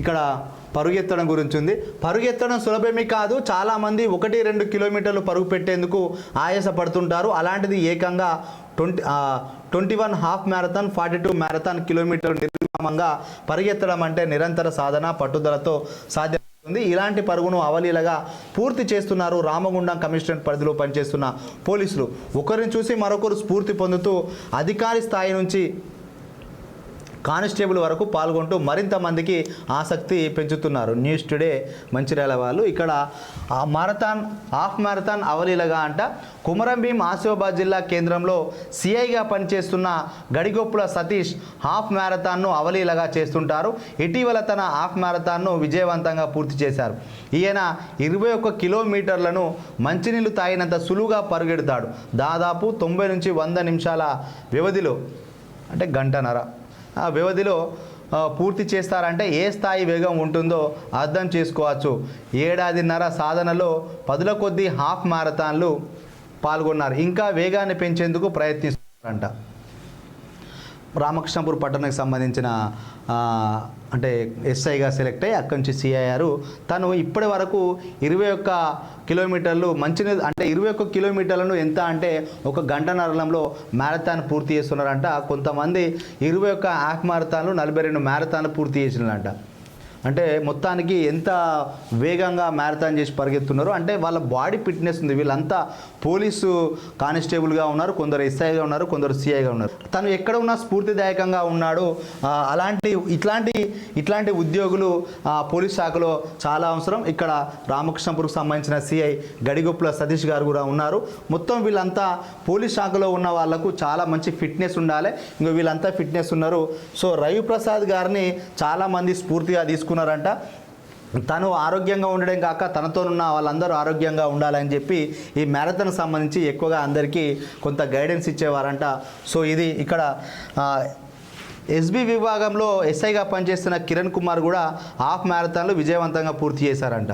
ఇక్కడ పరుగెత్తడం గురించి ఉంది. పరుగెత్తడం సులభమే కాదు చాలామంది ఒకటి రెండు కిలోమీటర్లు పరుగు పెట్టేందుకు ఆయాస పడుతుంటారు అలాంటిది ఏకంగా twenty twenty one half marathon forty two marathon kilometer నిర్విరామంగా పరిగెత్తడం అంటే నిరంతర సాధన పట్టుదలతో సాధ్యమవుతుంది. ఇలాంటి పరుగును అవలీలగా పూర్తి చేస్తున్నారు రామగుండం కమిషనరేట్ పరిధిలో పనిచేస్తున్న పోలీసులు. ఒకరిని చూసి మరొకరు స్ఫూర్తి పొందుతూ అధికారి స్థాయి నుంచి కానిస్టేబుల్ వరకు పాల్గొంటూ మరింత మందికి ఆసక్తి పెంచుతున్నారు. న్యూస్ టుడే మంచిర్యాల వాళ్ళు. ఇక్కడ ఆ మారథాన్ హాఫ్ మారథాన్ అవలీలగా అంట కుమరంభీం ఆసిఫాబాద్ జిల్లా కేంద్రంలో సిఐగా పనిచేస్తున్న గడిగొప్పుల సతీష్ హాఫ్ మ్యారథాన్ను అవలీలగా చేస్తుంటారు. ఇటీవల తన హాఫ్ మ్యారథాన్ను విజయవంతంగా పూర్తి చేశారు. ఈయన ఇరవై ఒక్క కిలోమీటర్లను మంచినీళ్ళు తాగినంత సులువుగా పరుగెడతాడు. దాదాపు తొంభై నుంచి వంద నిమిషాల వ్యవధిలో అంటే గంటన్నర వ్యవధిలో పూర్తి చేస్తారంటే ఏ స్థాయి వేగం ఉంటుందో అర్థం చేసుకోవచ్చు. ఏడాదిన్నర సాధనలో పదుల కొద్దీ హాఫ్ మారథాన్లు పాల్గొన్నారు. ఇంకా వేగాన్ని పెంచేందుకు ప్రయత్నిస్తున్నారంట రామకృష్ణపూర్ పట్టణానికి సంబంధించిన అంటే ఎస్ఐగా సెలెక్ట్ అయ్యి అక్కడి నుంచి సిఐ అయ్యారు తను ఇప్పటి వరకు ఇరవై ఒక్క కిలోమీటర్లు మంచినీళ్ళు అంటే ఇరవై ఒక్క కిలోమీటర్లను ఎంత అంటే ఒక గంట నరలంలో మ్యారథాన్ పూర్తి చేస్తున్నారంట. కొంతమంది ఇరవై ఒక్క హాఫ్ మ్యారథాన్లు నలభై రెండు మ్యారథాన్లు పూర్తి చేసినారంట. అంటే మొత్తానికి ఎంత వేగంగా మ్యారథాన్ చేసి పరిగెత్తున్నారు? అంటే వాళ్ళ బాడీ ఫిట్నెస్ ఉంది. వీళ్ళంతా పోలీసు కానిస్టేబుల్గా ఉన్నారు కొందరు ఎస్ఐగా ఉన్నారు కొందరు సిఐగా ఉన్నారు. తను ఎక్కడ ఉన్నా స్ఫూర్తిదాయకంగా ఉన్నాడు. అలాంటి ఇట్లాంటి ఇట్లాంటి ఉద్యోగులు పోలీస్ శాఖలో చాలా అవసరం. ఇక్కడ రామకృష్ణపురకు సంబంధించిన సిఐ గడిగొప్పుల సతీష్ గారు కూడా ఉన్నారు. మొత్తం వీళ్ళంతా పోలీస్ శాఖలో ఉన్న వాళ్ళకు చాలా మంచి ఫిట్నెస్ ఉండాలి. ఇంకా వీళ్ళంతా ఫిట్నెస్ ఉన్నారు. సో రవి ప్రసాద్ గారిని చాలామంది స్ఫూర్తిగా చేసుకున్నారంట. తను ఆరోగ్యంగా ఉండడం కాక తనతో ఉన్న వాళ్ళందరూ ఆరోగ్యంగా ఉండాలని చెప్పి ఈ మ్యారథాన్ సంబంధించి ఎక్కువగా అందరికీ కొంత గైడెన్స్ ఇచ్చేవారంట. సో ఇది ఇక్కడ ఎస్బీ విభాగంలో ఎస్ఐగా పనిచేస్తున్న కిరణ్ కుమార్ కూడా హాఫ్ మ్యారథాన్లు విజయవంతంగా పూర్తి చేశారంట.